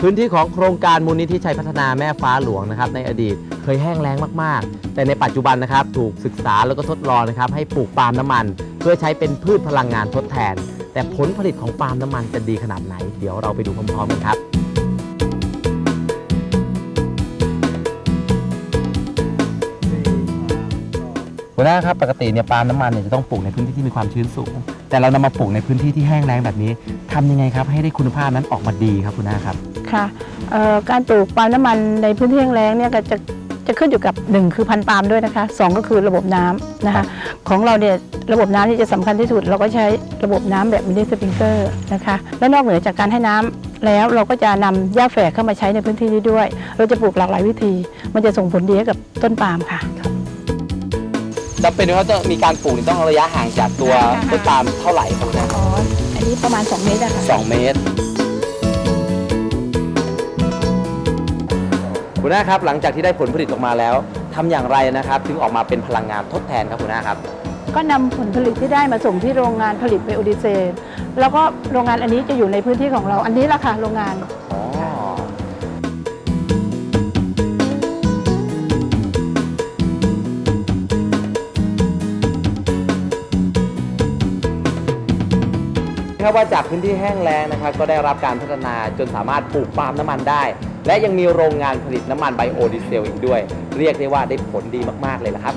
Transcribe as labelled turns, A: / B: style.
A: พื้นที่ของโครงการมูลนิธิชัยพัฒนาแม่ฟ้าหลวงนะครับในอดีตเคยแห้งแล้งมากๆ แต่ในปัจจุบันนะครับถูกศึกษาแล้วก็ทดลองนะครับให้ปลูกปาล์มน้ำมัน เพื่อใช้เป็นพืชพลังงานทดแทน แต่ผลผลิตของปาล์มน้ำมันจะดีขนาดไหน เดี๋ยวเราไปดูพร้อมๆกันครับ หัวหน้าครับปกติเนี่ยปาล์มน้ำมันเนี่ยจะต้องปลูกในพื้นที่ที่มีความชื้นสูง แต่เรานำมาปลูกในพื้นที่ที่แห้งแล้งแบบนี้ทำยังไงครับให้ได้คุณภาพนั้นออกมาดีครับคุณหน้าครับ
B: ค่ะเอ่อการปลูกปาล์มน้ำมันในพื้นที่แห้งแล้งเนี่ยก็จะจะขึ้นอยู่กับ 1 คือพันธุ์ปาล์มด้วยนะคะสองก็คือระบบน้ำนะคะของเราเนี่ยระบบน้ำที่จะสำคัญที่สุด เราก็ใช้ระบบน้ำแบบมินิสปริงเกอร์นะคะและนอกเหนือจากการให้น้ำแล้วเราก็จะนำหญ้าแฝกเข้ามาใช้ในพื้นที่นี้ด้วย เราจะปลูกหลากหลายวิธี มันจะส่งผลดีให้กับต้นปาล์มค่ะ
A: จะเป็นว่าจะมีการปลูกนี่ต้องระยะห่างจากตัว
B: ใช่ค่ะ
A: ต้นปาล์มเท่าไหร่ครับคุณหน้า
B: อ๋ออันนี้ประมาณ 2 เมตรอะค่ะ
A: สองเมตรคุณหน้าครับหลังจากที่ได้ผลผลิตออกมาแล้วทำอย่างไรนะครับ ถึงออกมาเป็นพลังงานทดแทนครับคุณหน้าครับ
B: ก็นำผลผลิตที่ได้มาส่งที่โรงงานผลิตไบโอดีเซลแล้วก็โรงงานอันนี้จะอยู่ในพื้นที่ของเรา อันนี้ละค่ะโรงงาน
A: อ๋อ ถ้าว่าจากพื้นที่แห้งแล้งนะครับก็ได้รับการพัฒนาจนสามารถปลูกปาล์มน้ำมันได้ และยังมีโรงงานผลิตน้ำมันไบโอดีเซลอีกด้วย เรียกได้ว่าได้ผลดีมากๆเลยละครับ